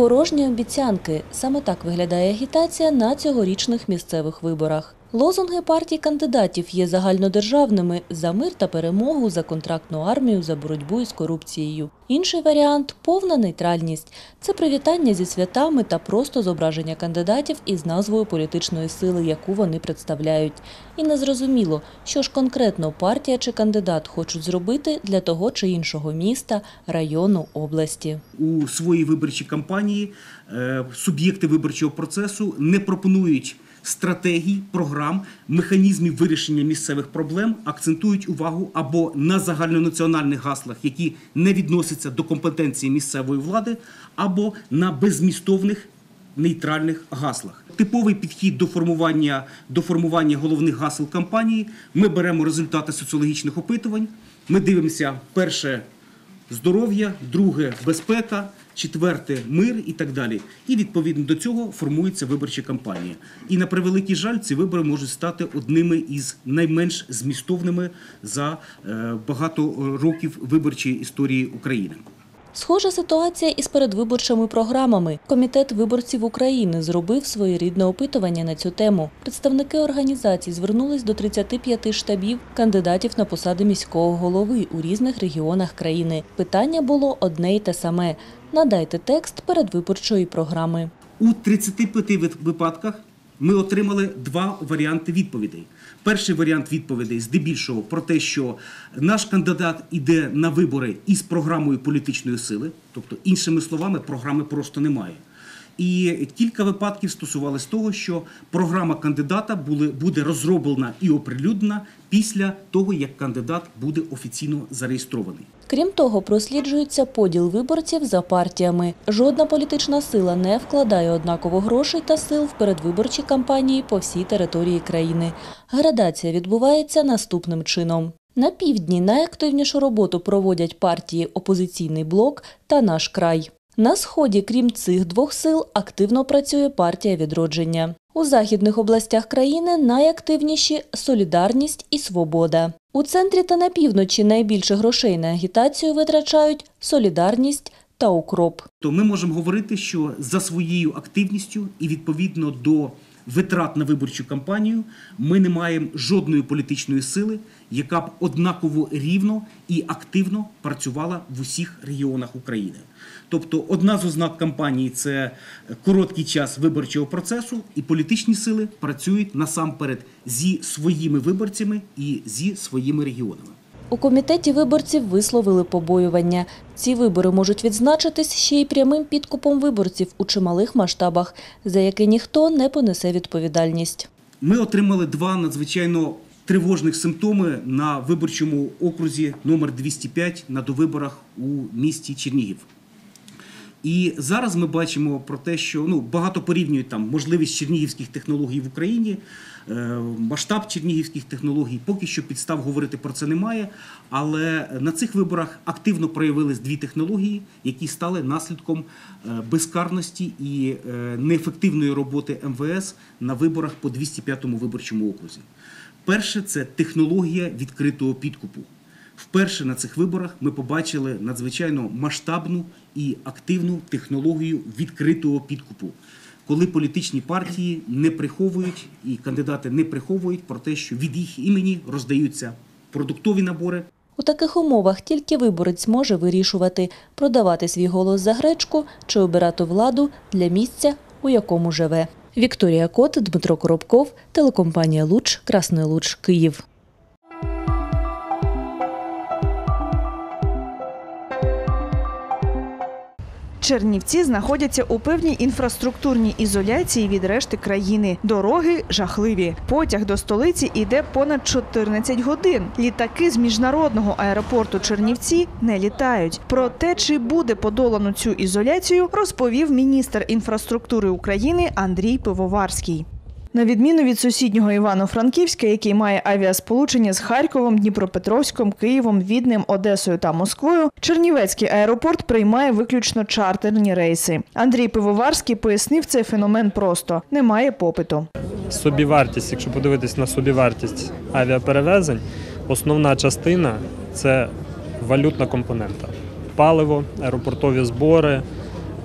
Порожні обіцянки. Саме так виглядає агітація на цьогорічних місцевих виборах. Лозунги партій кандидатів є загальнодержавними за мир та перемогу, за контрактну армію, за боротьбу із корупцією. Інший варіант повна нейтральність. Це привітання зі святами та просто зображення кандидатів із назвою політичної сили, яку вони представляють. І незрозуміло, що ж конкретно партія чи кандидат хочуть зробити для того чи іншого міста, району, області. у своїй виборчій кампанії е, суб'єкти виборчого процесу не пропонують стратегій, програм, механізмів вирішення місцевих проблем, акцентують увагу або на загальнонаціональних гаслах, які не відносяться до компетенції місцевої влади, або на беззмістовних нейтральних гаслах. Типовий підхід до формування, до формування головних гасел кампанії. Ми беремо результати соціологічних опитувань. Ми дивимося перше здоров'я, друге безпека, четверте мир і так далі. І відповідно до цього формується виборча кампанія. І на превеликий жаль, ці вибори можуть стати одними із найменш змістовними за е, багато років виборчої історії України. Схожа ситуація із передвиборчими програмами. Комітет виборців України зробив своєрідне опитування на цю тему. Представники організацій звернулись до 35 штабів кандидатів на посади міського голови у різних регіонах країни. Питання було одне й те саме: надайте текст передвиборчої програми. У 35 випадках ми отримали два варіанти відповідей. Перший варіант відповідей здебільшого про те, що наш кандидат іде на вибори із програмою політичної сили, тобто, іншими словами, програми просто немає. І кілька випадків стосувалися того, що програма кандидата буде розроблена і оприлюднена після того, як кандидат буде офіційно зареєстрований. Крім того, просліджується поділ виборців за партіями. Жодна політична сила не вкладає однаково грошей та сил в передвиборчі кампанії по всій території країни. Градація відбувається наступним чином. На півдні найактивнішу роботу проводять партії Опозиційний блок та Наш край. На сході, крім цих двох сил, активно працює партія відродження. У західних областях країни найактивніші Солідарність і Свобода. У центрі та на півночі найбільше грошей на агітацію витрачають Солідарність та Укроп. то ми можемо говорити, що за своєю активністю і відповідно до витрат на виборчу кампанію ми не маємо жодної політичної сили, яка б однаково рівно і активно працювала в усіх регіонах України. Тобто, одна з ознак кампанії це короткий час виборчого процесу, і політичні сили працюють насамперед зі своїми виборцями і зі своїми регіонами. У комітеті виборців висловили побоювання. Ці вибори можуть відзначитись ще й прямим підкупом виборців у чималих масштабах, за яке ніхто не понесе відповідальність. Ми отримали два надзвичайно тривожних симптоми на виборчому окрузі номер 205 на довиборах у місті Чернігів. І зараз ми бачимо про те, що ну багато порівнюють там можливість чернігівських технологій в Україні, е, масштаб чернігівських технологій. Поки що підстав говорити про це немає. Але на цих виборах активно проявились дві технології, які стали наслідком е, безкарності і е, неефективної роботи МВС на виборах по 205-му виборчому окрузі. Перше це технологія відкритого підкупу. Вперше на цих виборах ми побачили надзвичайно масштабну і активну технологію відкритого підкупу, коли політичні партії не приховують і кандидати не приховують про те, що від їх імені роздаються продуктові набори, У таких умовах тільки виборець може вирішувати, продавати свій голос за гречку чи обирати владу для місця, у якому живе. Вікторія Кот, Дмитро Коробков, телекомпанія Луч, Красний Луч, Київ. Чернівці знаходяться у певній інфраструктурній ізоляції від решти країни. Дороги жахливі. Потяг до столиці йде понад 14 годин. Літаки з міжнародного аеропорту Чернівці не літають. Про те, чи буде подолано цю ізоляцію, розповів міністр інфраструктури України Андрій Пивоварський. На відміну від сусіднього Івано-Франківська, який має авіасполучення з Харковом, Дніпропетровськом, Києвом, Віднем, Одесою та Москвою, Чернівецький аеропорт приймає виключно чартерні рейси. Андрій Пивоварський пояснив цей феномен просто: немає попиту. собівартість, якщо подивитись на собівартість авіаперевезень, основна частина це валютна компонента. Паливо, аеропортові збори,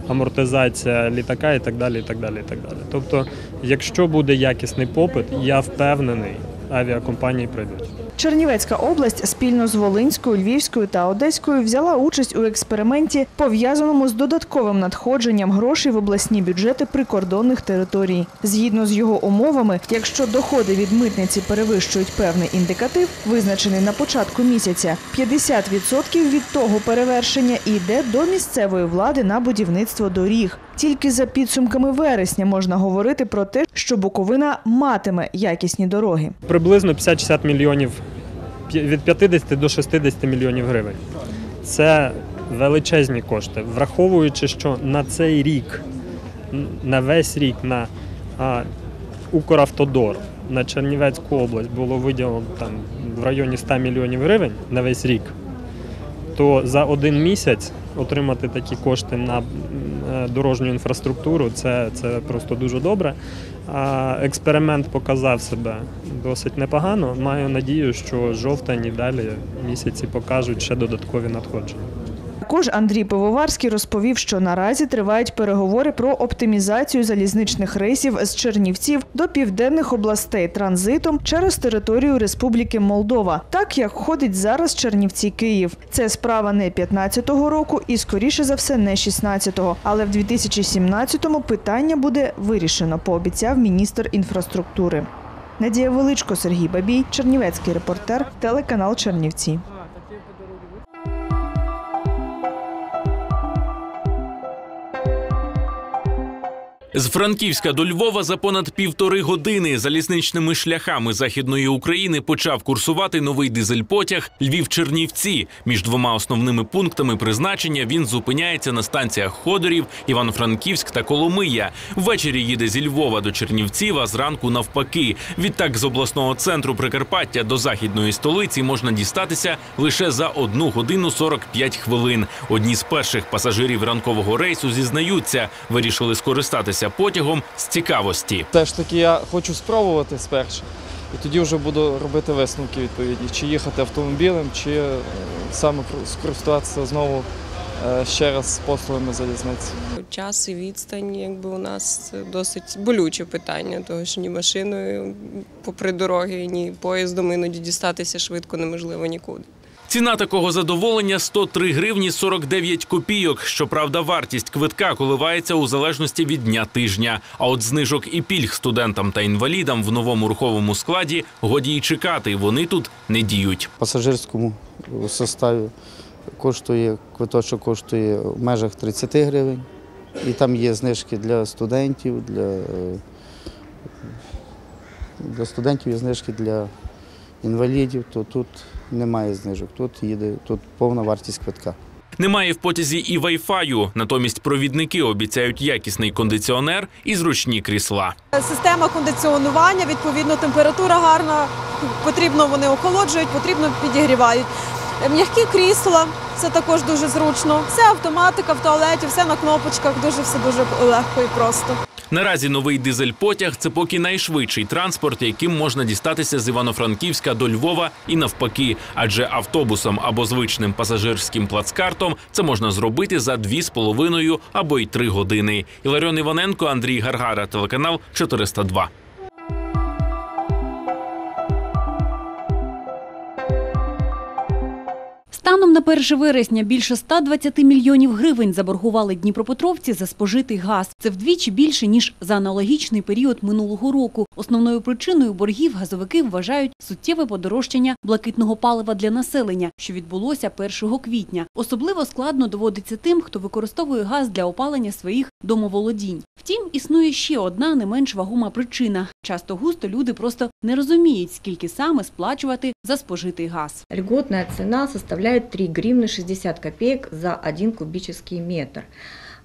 амортизація літака і так далі. І так далі, і так далі. Тобто, якщо буде якісний попит, я впевнений, авіакомпанії прийдуть. Чернівецька область спільно з Волинською, Львівською та Одеською взяла участь у експерименті, пов'язаному з додатковим надходженням грошей в обласні бюджети прикордонних територій. Згідно з його умовами, якщо доходи від митниці перевищують певний індикатив, визначений на початку місяця, 50% від того перевершення йде до місцевої влади на будівництво доріг. Тільки за підсумками вересня можна говорити про те, що Буковина матиме якісні дороги. Приблизно 50-60 мільйонів від 50 до 60 мільйонів гривень. Це величезні кошти, враховуючи, що на цей рік, на весь рік на а, Укравтодор на Чернівецьку область було виділено там в районі 100 мільйонів гривень на весь рік, то за один місяць отримати такі кошти на е, дорожню інфраструктуру це, це просто дуже добре. Експеримент показав себе досить непогано. Маю надію, що жовтень і далі місяці покажуть ще додаткові надходження. Також Андрій Пивоварський розповів, що наразі тривають переговори про оптимізацію залізничних рейсів з Чернівців до південних областей транзитом через територію Республіки Молдова, так як ходить зараз Чернівці Київ. Це справа не 15-го року і скоріше за все не 16-го. Але в 2017-му питання буде вирішено, пообіцяв міністр інфраструктури. Надія Величко, Сергій Бабій, Чернівецький репортер, телеканал Чернівці. З Франківська до Львова за понад півтори години залізничними шляхами західної України почав курсувати новий дизель-потяг Львів-Чернівці. Між двома основними пунктами призначення він зупиняється на станціях Ходорів, Івано-Франківськ та Коломия. Ввечері їде зі Львова до Чернівців, а зранку навпаки. Відтак з обласного центру Прикарпаття до західної столиці можна дістатися лише за 1 годину 45 хвилин. Одні з перших пасажирів ранкового рейсу зізнаються, вирішили скористатися потягом з цікавості. Теж таки я хочу спробувати спершу. І тоді вже буду робити висновки відповідні, чи їхати автомобілем, чи е, саме скористуватися знову е, ще раз послугами залізниці. Час і відстань, якби у нас досить болюче питання, тому що ні машиною попри дороги, ні поїздом іноді дістатися швидко неможливо нікуди. Ціна такого задоволення 103 гривні 49 копійок. Щоправда, вартість квитка коливається у залежності від дня тижня. А от знижок і пільг студентам та інвалідам в новому руховому складі годі й чекати. Вони тут не діють. пасажирському составі коштує квиточок коштує в межах 30 гривень. І там є знижки для студентів, для, е, для студентів є знижки для інвалідів, то тут немає знижок. Тут їде тут повна вартість квитка. Немає в потязі і вайфаю. Натомість провідники обіцяють якісний кондиціонер і зручні крісла. Система кондиціонування, відповідно, температура гарна, потрібно вони охолоджують, потрібно підігрівають. М'які крісла, це також дуже зручно. Все автоматика в туалеті, все на кнопочках, дуже все дуже легко і просто. Наразі новий дизель-потяг це поки найшвидший транспорт, яким можна дістатися з Івано-Франківська до Львова і навпаки. Адже автобусом або звичним пасажирським плацкартом це можна зробити за 2,5 або й 3 години. Іларіон Іваненко, Андрій Гаргара, телеканал 402. Станом на 1 вересня більше 120 мільйонів гривень заборгували дніпропетровці за спожитий газ. Це вдвічі більше, ніж за аналогічний період минулого року. Основною причиною боргів газовики вважають суттєве подорожчання блакитного палива для населення, що відбулося 1 квітня. Особливо складно доводиться тим, хто використовує газ для опалення своїх домоволодінь. Втім, існує ще одна не менш вагома причина. Часто густо люди просто не розуміють, скільки саме сплачувати за спожитий газ. Льготная цена составляет 3 гривны 60 копеек за 1 кубический метр.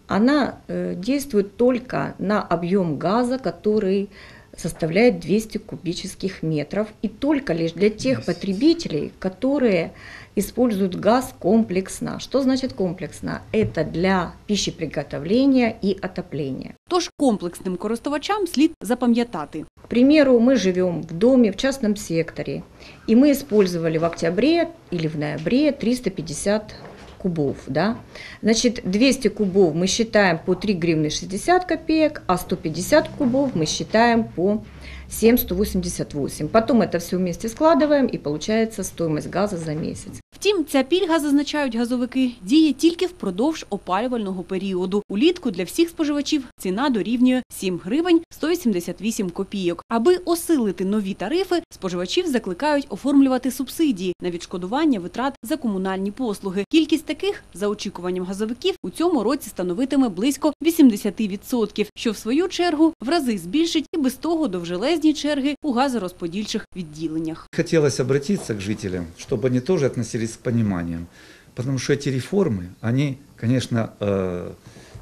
Она э, действует только на объем газа, который составляет 200 кубических метров, и только лишь для тех потребителей, которые используют газ комплексно. Что значит комплексно? Это для пищеприготовления и отопления. Тож комплексним користувачам слід запам'ятати. К примеру, мы живем в доме в частном секторе, и мы использовали в октябре или в ноябре 350 кубов, да, значит, 200 кубов мы считаем по 3 гривны 60 копеек, а 150 кубов мы считаем по 7,188. Потом это все вместе складываем, и получается стоимость газа за месяц. Втім, ця пільга, зазначають газовики, діє тільки впродовж опалювального періоду. Улітку для всіх споживачів ціна дорівнює 7 гривень 188 копійок. Аби осилити нові тарифи, споживачів закликають оформлювати субсидії на відшкодування витрат за комунальні послуги. Кількість таких, за очікуванням газовиків, у цьому році становитиме близько 80%, що в свою чергу в рази збільшить і без того довжелезні черги у газорозподільчих відділеннях. Хотелось обратиться к жителям, чтобы они тоже относились с пониманием, потому что эти реформы, они, конечно, э,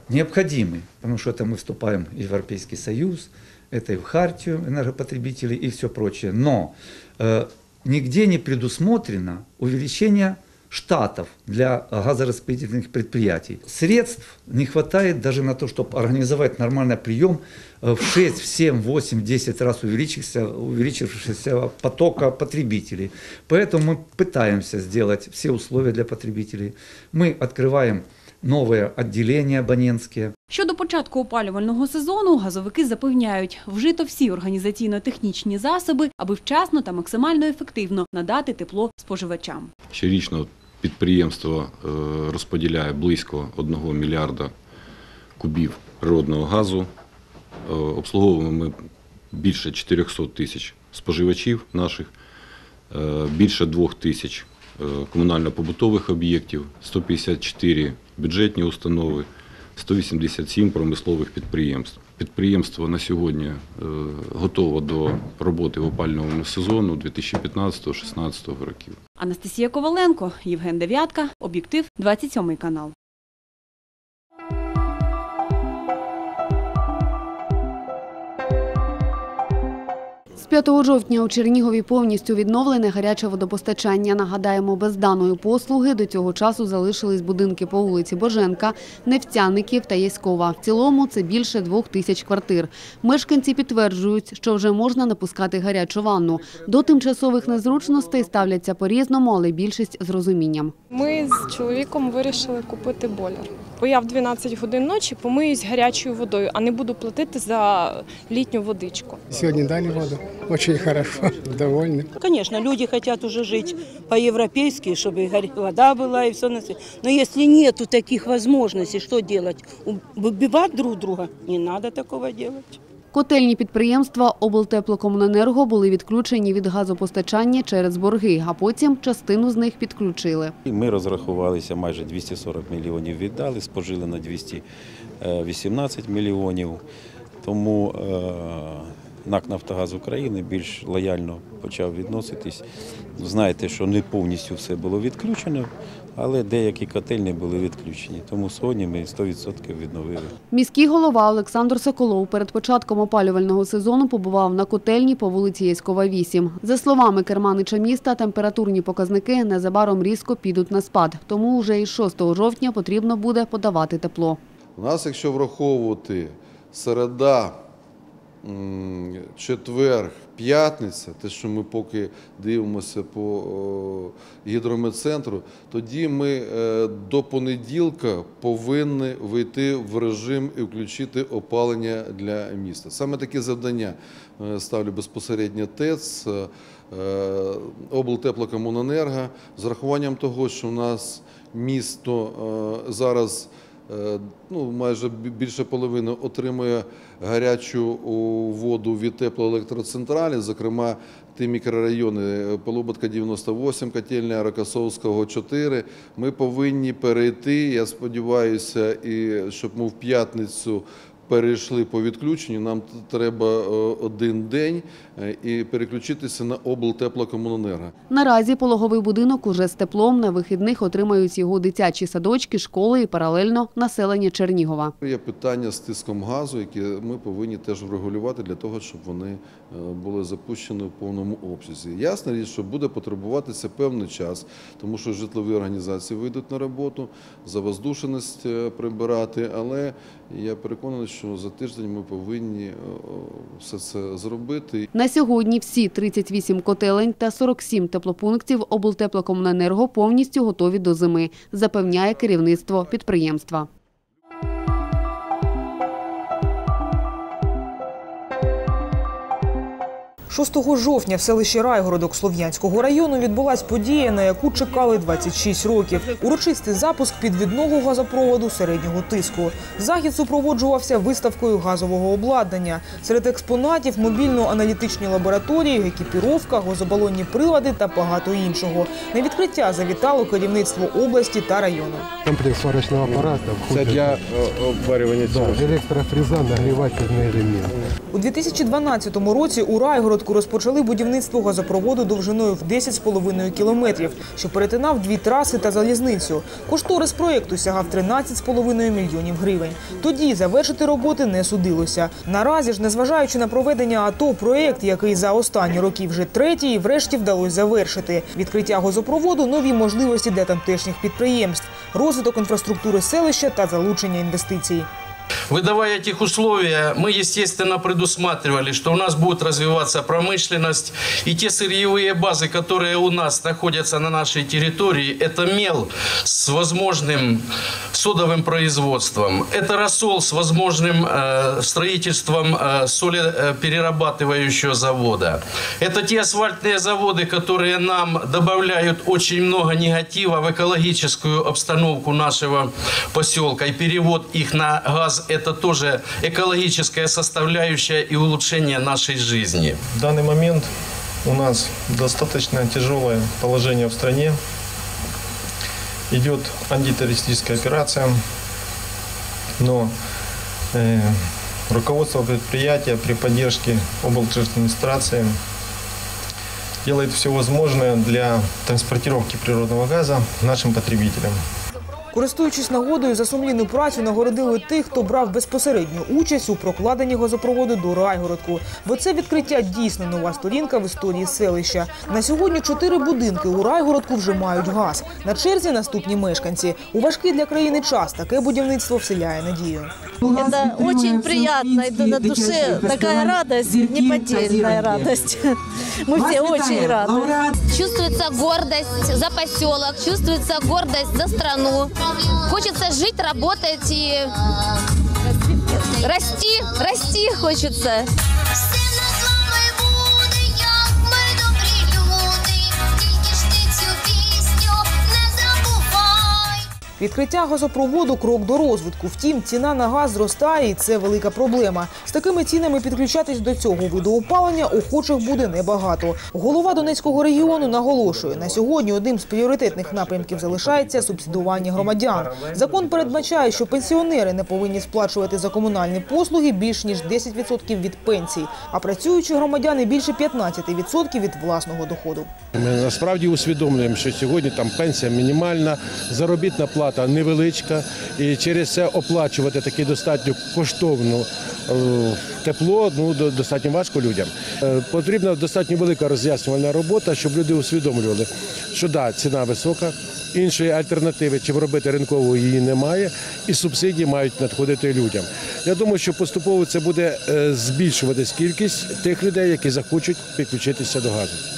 необходимы, потому что это мы вступаем в Европейский Союз, это и в Хартию энергопотребителей и все прочее. Но э, нигде не предусмотрено увеличение штатов для газораспределительных предприятий. Средств не хватает даже на то, чтобы организовать нормальный прием э, в 6, в 7, 8, 10 раз увеличившегося, увеличившегося потока потребителей. Поэтому мы пытаемся сделать все условия для потребителей. Мы открываем новые отделения абонентские, Щодо початку опалювального сезону, газовики запевняють, вжито всі організаційно-технічні засоби, аби вчасно та максимально ефективно надати тепло споживачам. Щорічно підприємство е, розподіляє близько 1 мільярда кубів природного газу. Е, Обслуговуємо ми більше 400 тисяч споживачів наших, е, більше 2 тисяч комунально-побутових об'єктів, 154 бюджетні установи, 187 промислових підприємств. Підприємство на сьогодні е, готово до роботи в опальному сезону 2015-2016 років. Анастасія Коваленко, Євген Дев'ятка, об'єктив 27 канал. 5 жовтня у Чернігові повністю відновлене гаряче водопостачання. Нагадаємо, без даної послуги до цього часу залишились будинки по вулиці Боженка, Нефтяників та Яськова. В цілому це більше двох тисяч квартир. Мешканці підтверджують, що вже можна напускати гарячу ванну. До тимчасових незручностей ставляться по-різному, але більшість з розумінням. Ми з чоловіком вирішили купити бойлер. Бо я в 12 годин ночі помиюсь гарячою водою, а не буду платити за літню водичку. Сегодня дали воду Очень хорошо, довольны. Конечно, люди хотят уже жить по-европейски, чтобы горя- вода была и все на свете. Но если нету таких возможностей, что делать? Убивать друг друга? Не надо такого делать. Котельні підприємства облтеплокомуненерго були відключені від газопостачання через борги, а потім частину з них підключили. І Ми розрахувалися, майже 240 мільйонів віддали, спожили на 218 мільйонів. Тому е, НАК «Нафтогаз України більш лояльно почав відноситись. Знаєте, що не повністю все було відключено, але деякі котельні були відключені. Тому сьогодні ми 100% відновили. Міський голова Олександр Соколов перед початком опалювального сезону побував на котельні по вулиці Яськова, 8. За словами керманича міста, температурні показники незабаром різко підуть на спад, тому вже із 6 жовтня потрібно буде подавати тепло. У нас, якщо враховувати середа, четвер, п'ятниця, те, що ми поки дивимося по гідрометцентру, тоді ми е, до понеділка повинні вийти в режим і включити опалення для міста. Саме таке завдання е, ставлю безпосередньо ТЕЦ, е, е, облтеплокомуненерго, з рахуванням того, що у нас місто е, зараз Е, ну, майже більше половини отримує гарячу воду від теплоелектроцентралі, зокрема ті мікрорайони е, Полуботка 98, котельня Рокосовського 4. Ми повинні перейти, я сподіваюся, і щоб ми в п'ятницю перейшли по відключенню, нам треба е, один день е, і переключитися на облтеплокомуненерго. Наразі пологовий будинок уже з теплом на вихідних отримають його дитячі садочки, школи і паралельно населення Чернігова. Є питання з тиском газу, які ми повинні теж врегулювати для того, щоб вони е, були запущені в повному обсязі. Ясна річ, що буде потребуватися певний час, тому що житлові організації вийдуть на роботу, завоздушеність прибирати, але я переконаний, що за тиждень ми повинні е, все це зробити. На сьогодні всі 38 котелень та 47 теплопунктів облтеплокомуненерго повністю готові до зими, запевняє керівництво підприємства. – 6 жовтня в селищі Райгородок Слов'янського району відбулась подія, на яку чекали 26 років. Урочистий запуск підвідного газопроводу середнього тиску. Захід супроводжувався виставкою газового обладнання. Серед експонатів мобільно-аналітичні лабораторії, екіпіровка, газобалонні прилади та багато іншого. На відкриття завітало керівництво області та району. Комплекс сварочного апарата. Це для обварювання цього. Да, електрофреза, нагрівательний елемент. У 2012 році у Райгородку розпочали будівництво газопроводу довжиною в 10,5 кілометрів, що перетинав дві траси та залізницю. Кошторис проєкту сягав 13,5 мільйонів гривень. Тоді завершити роботи не судилося. Наразі ж, незважаючи на проведення АТО, проєкт, який за останні роки вже третій, врешті вдалося завершити. Відкриття газопроводу, нові можливості для тамтешніх підприємств, розвиток інфраструктури селища та залучення інвестицій. Выдавая этих условия, мы, естественно, предусматривали, что у нас будет развиваться промышленность, и те сырьевые базы, которые у нас находятся на нашей территории, это мел с возможным содовым производством, это рассол с возможным э, строительством э, солеперерабатывающего завода, это те асфальтные заводы, которые нам добавляют очень много негатива в экологическую обстановку нашего поселка, и перевод их на газ – это тоже экологическая составляющая и улучшение нашей жизни. В данный момент у нас достаточно тяжелое положение в стране. Идет антитеррористическая операция, но э, руководство предприятия при поддержке облгосадминистрации делает все возможное для транспортировки природного газа нашим потребителям. Користуючись нагодою, за сумлінну працю нагородили тих, хто брав безпосередню участь у прокладенні газопроводу до Райгородку. Бо це відкриття дійсно нова сторінка в історії селища. На сьогодні чотири будинки у Райгородку вже мають газ. На черзі наступні мешканці. У важкий для країни час таке будівництво вселяє надію. Это очень приятно, это на душе такая радость, неподдельная радость. Мы все очень рады. Чувствуется гордость за поселок, чувствуется гордость за страну. Хочется жить, работать и расти, расти хочется. Відкриття газопроводу крок до розвитку. Втім, ціна на газ зростає, і це велика проблема. З такими цінами підключатись до цього виду опалення охочих буде небагато. Голова Донецького регіону наголошує, на сьогодні одним з пріоритетних напрямків залишається субсидування громадян. Закон передбачає, що пенсіонери не повинні сплачувати за комунальні послуги більш ніж 10% від пенсій, а працюючі громадяни більше 15% від власного доходу. Ми насправді усвідомлюємо, що сьогодні там пенсія мінімальна, заробітна плата невеличка, і через це оплачувати таке достатньо коштовну е, тепло ну, достатньо важко людям. Е, Потрібна достатньо велика роз'яснювальна робота, щоб люди усвідомлювали, що да, ціна висока, іншої альтернативи, чим робити ринкової її немає, і субсидії мають надходити людям. Я думаю, що поступово це буде е, збільшуватись кількість тих людей, які захочуть підключитися до газу.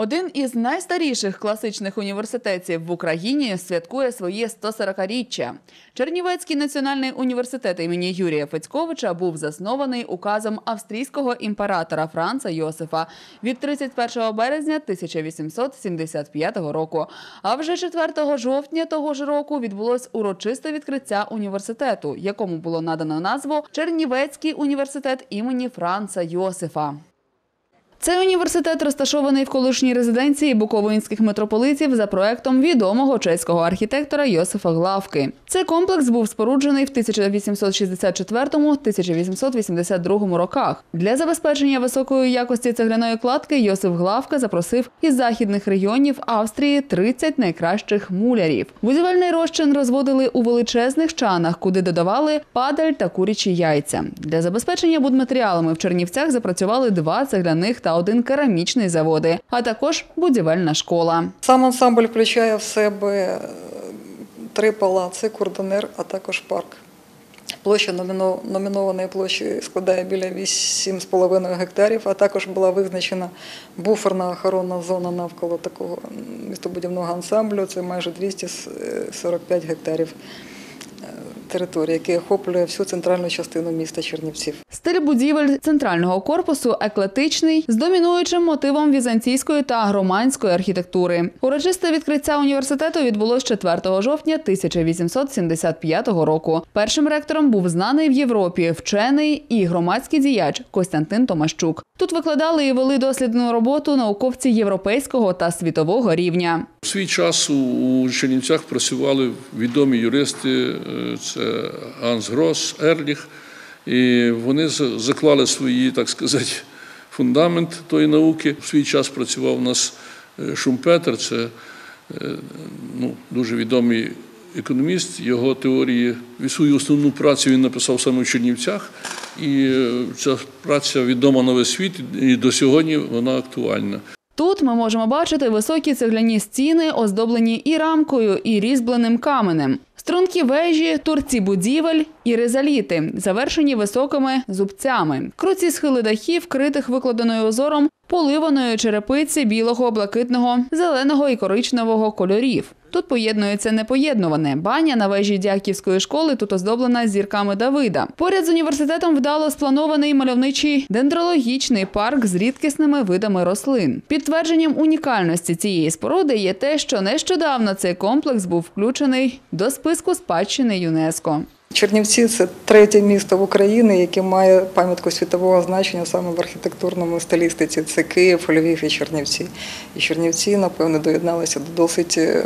Один із найстаріших класичних університетів в Україні святкує своє 140-річчя. Чернівецький національний університет імені Юрія Федьковича був заснований указом австрійського імператора Франца Йосифа від 31 березня 1875 року. А вже 4 жовтня того ж року відбулось урочисте відкриття університету, якому було надано назву Чернівецький університет імені Франца Йосифа. Цей університет розташований в колишній резиденції буковинських митрополитів за проектом відомого чеського архітектора Йосифа Главки. Цей комплекс був споруджений в 1864-1882 роках. Для забезпечення високої якості цегляної кладки Йосиф Главка запросив із західних регіонів Австрії 30 найкращих мулярів. Будівельний розчин розводили у величезних чанах, куди додавали падаль та курячі яйця. Для забезпечення будматеріалами в Чернівцях запрацювали два цегляних та та один керамічний заводи, а також будівельна школа. Сам ансамбль включає в себе е, три палаци, курдонер, а також парк. Площа номінованої площі складає біля 8,5 гектарів, а також була визначена буферна охоронна зона навколо такого містобудівного ансамблю. Це майже 245 гектарів території, який охоплює всю центральну частину міста Чернівців. Стиль будівель центрального корпусу еклетичний з домінуючим мотивом візантійської та громадської архітектури. Урочисте відкриття університету відбулось 4 жовтня 1875 року. Першим ректором був знаний в Європі вчений і громадський діяч Костянтин Томащук. Тут викладали і вели дослідну роботу науковці європейського та світового рівня. У свій час у- Чернівцях працювали відомі юристи, е, це Ганс Грос, Ерліх, і вони заклали свої, так сказати, фундамент тої науки. У свій час працював у нас е, Шумпетер, це е, ну, дуже відомий економіст. Його теорії, свою основну працю він написав саме в Чернівцях, і е, ця праця відома на весь світ, і до сьогодні вона актуальна. Тут ми можемо бачити високі цегляні стіни, оздоблені і рамкою, і різьбленим каменем. Стрункі вежі, турці будівель і ризаліти, завершені високими зубцями. Круці схили дахів, критих викладеною озором, поливаної черепиці білого, блакитного, зеленого і коричневого кольорів. Тут поєднується непоєднуване. Баня на вежі Дяківської школи тут оздоблена зірками Давида. Поряд з університетом вдало спланований мальовничий дендрологічний парк з рідкісними видами рослин. Підтвердженням унікальності цієї споруди є те, що нещодавно цей комплекс був включений до списку спадщини ЮНЕСКо. Чернівці це третє місто в Україні, яке має пам'ятку світового значення саме в архітектурному стилістиці. Це Київ, Львів і Чернівці. І Чернівці, напевно, доєдналися до досить е,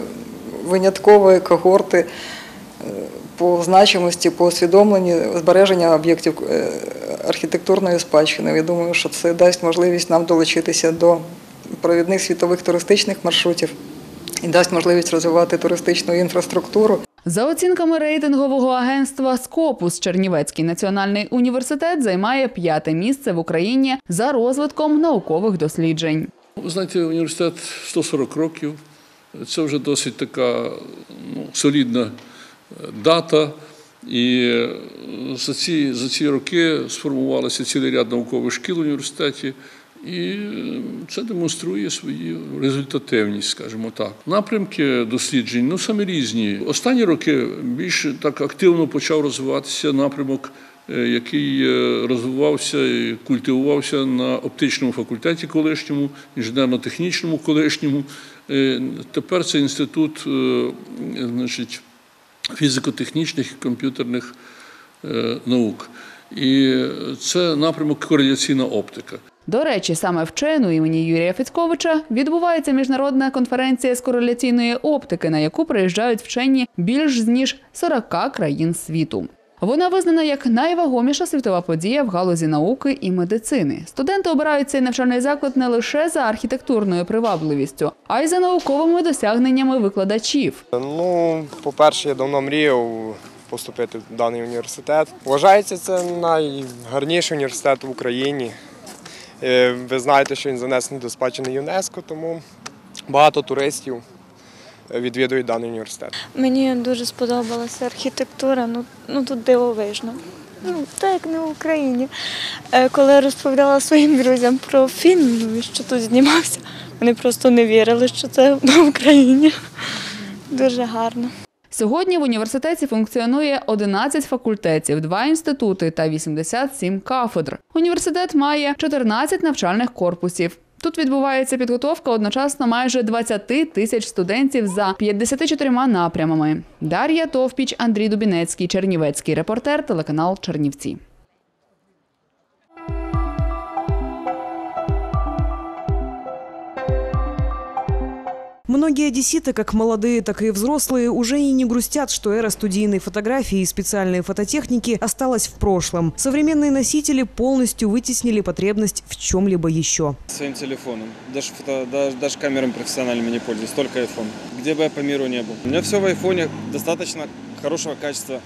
виняткової когорти е, по значимості, по усвідомленні збереження об'єктів е, архітектурної спадщини. Я думаю, що це дасть можливість нам долучитися до провідних світових туристичних маршрутів і дасть можливість розвивати туристичну інфраструктуру. За оцінками рейтингового агентства Скопус, Чернівецький національний університет займає п'яте місце в Україні за розвитком наукових досліджень. Знаєте, університет 140 років. Це вже досить така ну, солідна е, дата. І е, за ці, за ці роки сформувалося цілий ряд наукових шкіл в університеті. І це демонструє свою результативність, скажімо так. Напрямки досліджень ну самі різні. Останні роки більш так активно почав розвиватися напрямок, е, який е, розвивався і культивувався на оптичному факультеті колишньому, інженерно-технічному колишньому. Е, Тепер це інститут, значить, фізико-технічних і комп'ютерних наук. І це напрямок кореляційна оптика. До речі, саме в ЧЕНу імені Юрія Фецьковича відбувається міжнародна конференція з кореляційної оптики, на яку приїжджають вчені більш ніж 40 країн світу. Вона визнана як найвагоміша світова подія в галузі науки і медицини. Студенти обирають цей навчальний заклад не лише за архітектурною привабливістю, а й за науковими досягненнями викладачів. Ну, по-перше, я давно мріяв поступити в даний університет. Вважається, це найгарніший університет в Україні. Е, Ви знаєте, що він занесений до спадщини ЮНЕСКО, тому багато туристів відвідують даний університет. Мені дуже сподобалася архітектура, ну, ну тут дивовижно. Ну, так як не в Україні. Е, Коли я розповідала своїм друзям про фільм, ну, що тут знімався, вони просто не вірили, що це в Україні. Дуже гарно. Сьогодні в університеті функціонує 11 факультетів, 2 інститути та 87 кафедр. Університет має 14 навчальних корпусів. Тут відбувається підготовка одночасно майже 20 тисяч студентів за 54 напрямами. Дар'я Товпіч, Андрій Дубінецький, Чернівецький репортер, телеканал Чернівці. Многие одесситы, как молодые, так и взрослые, уже и не грустят, что эра студийной фотографии и специальной фототехники осталась в прошлом. Современные носители полностью вытеснили потребность в чем-либо еще. Своим телефоном. Даже, фото, даже, даже камерами профессиональными не пользуюсь, только iPhone. Где бы я по миру не был. У меня все в айфоне, достаточно хорошего качества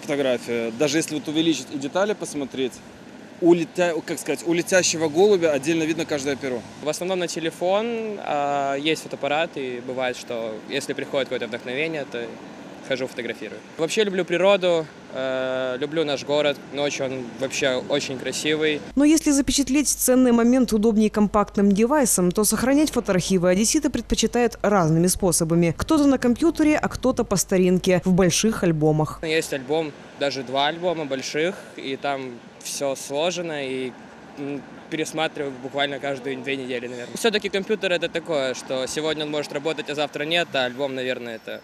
фотография. Даже если вот увеличить и детали посмотреть, у, летя, как сказать, у летящего голубя отдельно видно каждое перо. В основном на телефон, а, есть фотоаппарат, и бывает, что если приходит какое-то вдохновение, то хожу фотографирую. Вообще люблю природу, э, люблю наш город, ночью он вообще очень красивый. Но если запечатлеть ценный момент удобнее компактным девайсом, то сохранять фотоархивы одесситы предпочитают разными способами. Кто-то на компьютере, а кто-то по старинке, в больших альбомах. Есть альбом, даже два альбома больших, и там все сложено, и м, пересматриваю буквально каждые две недели, наверное. Все-таки компьютер это такое, что сегодня он может работать, а завтра нет, а альбом, наверное, это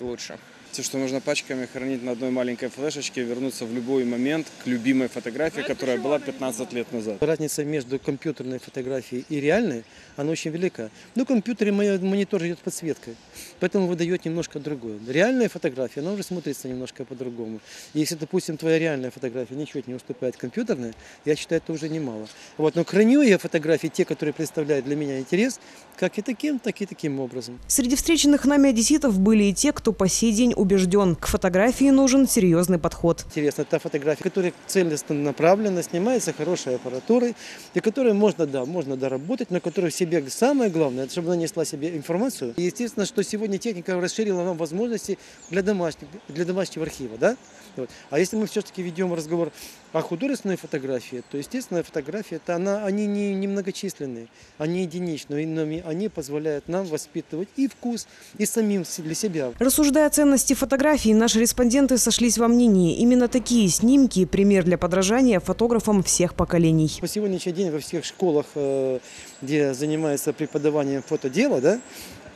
лучше. Те, что можно пачками хранить на одной маленькой флешечке, вернуться в любой момент к любимой фотографии, которая была 15 лет назад. Разница между компьютерной фотографией и реальной, она очень велика. Ну, в компьютере мо- монитор идет подсветкой, поэтому выдает немножко другое. Реальная фотография, она уже смотрится немножко по-другому. Если, допустим, твоя реальная фотография ничего не уступает компьютерной, я считаю, это уже немало. Вот, но храню я фотографии, те, которые представляют для меня интерес, как и таким, так и таким образом. Среди встреченных нами одесситов были и те, кто по сей день убежден, к фотографии нужен серьезный подход. Интересно, та фотография, которая целенаправленно снимается хорошей аппаратурой, и которую можно, да, можно доработать, но которая в себе самое главное, это чтобы она несла себе информацию. И естественно, что сегодня техника расширила нам возможности для домашнего, для домашнего архива, да? Вот. А если мы все-таки ведем разговор о художественной фотографии, то естественная фотография, это она, они не, не многочисленные, они единичные, но они позволяют нам воспитывать и вкус, и самим для себя. Рассуждая о ценности фотографий, наши респонденты сошлись во мнении. Именно такие снимки – пример для подражания фотографам всех поколений. По сегодняшний день во всех школах, э, где занимается преподаванием фотодела, да,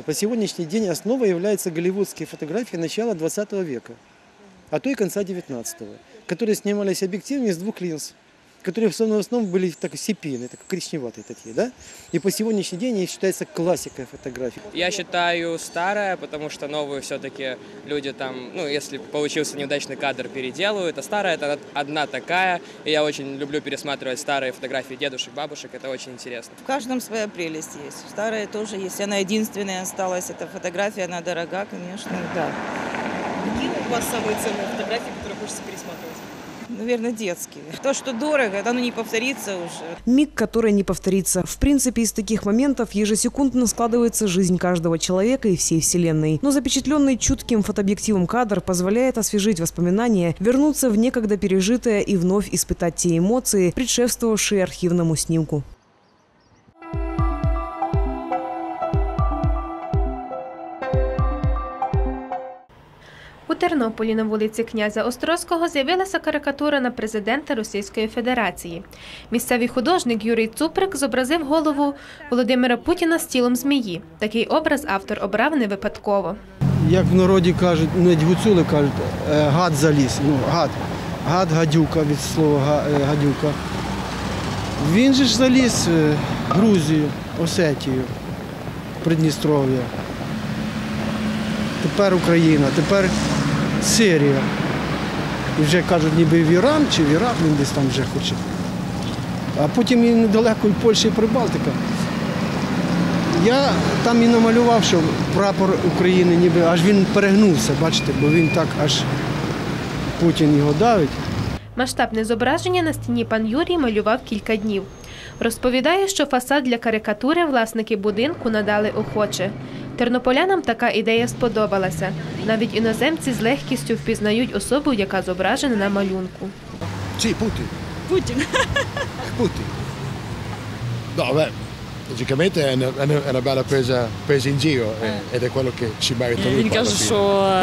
по сегодняшний день основой являются голливудские фотографии начала 20 века, а то и конца 19-го, которые снимались объективами из двух линз, которые в основном, в основном были так сепийные, так коричневатые такие, да? И по сегодняшний день они считаются классикой фотографии. Я считаю старая, потому что новую все-таки люди там, ну, если получился неудачный кадр, переделывают, а старая это одна такая. И я очень люблю пересматривать старые фотографии дедушек, бабушек, это очень интересно. В каждом своя прелесть есть. Старая тоже есть. Она единственная осталась. Эта фотография, она дорога, конечно, да. Какие у вас самые ценные фотографии, которые хочется пересматривать? Наверное, детские. То, что дорого, оно не повторится уже. Миг, который не повторится. В принципе, из таких моментов ежесекундно складывается жизнь каждого человека и всей Вселенной. Но запечатленный чутким фотообъективом кадр позволяет освежить воспоминания, вернуться в некогда пережитое и вновь испытать те эмоции, предшествовавшие архивному снимку. У Тернополі на вулиці князя Острозького з'явилася карикатура на президента Російської Федерації. Місцевий художник Юрій Цуприк зобразив голову Володимира Путіна з тілом змії. Такий образ автор обрав не випадково. Як в народі кажуть, навіть гуцули кажуть, е, гад заліз. Ну, гад. Гад, гадюка від слова е, гадюка. Він же ж заліз е, в Грузію, Осетію, Придністров'я. Тепер Україна, тепер Сирія. І вже кажуть, ніби в Іран чи в Ірак він десь там вже хоче. А потім і недалеко і Польща, і Прибалтика. Я там і намалював, що прапор України ніби аж він перегнувся, бачите, бо він так аж Путін його давить. Масштабне зображення на стіні пан Юрій малював кілька днів. Розповідає, що фасад для карикатури власники будинку надали охоче. Тернополянам така ідея сподобалася. Навіть іноземці з легкістю впізнають особу, яка зображена на малюнку. Putin. Putin. Putin. No, beh, logicamente è una, è una- bella presa, presa in giro eh, ed è quello che si merita lui. Він каже, що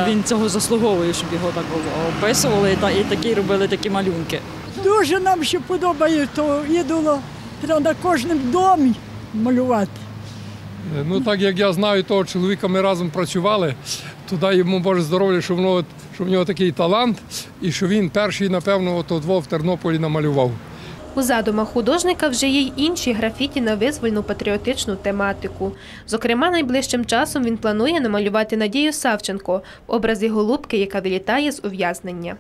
він цього заслуговує, щоб його так описували та і такі робили такі малюнки. Дуже нам ще подобає то ідоло. Треба на кожному домі малювати. Ну так як я знаю того чоловіка, ми разом працювали, дай йому Боже здоров'я, що, воно, що в нього такий талант, і що він перший, напевно, от от в Тернополі намалював. У задумах художника вже є й інші графіті на визвольну патріотичну тематику. Зокрема, найближчим часом він планує намалювати Надію Савченко в образі голубки, яка вилітає з ув'язнення.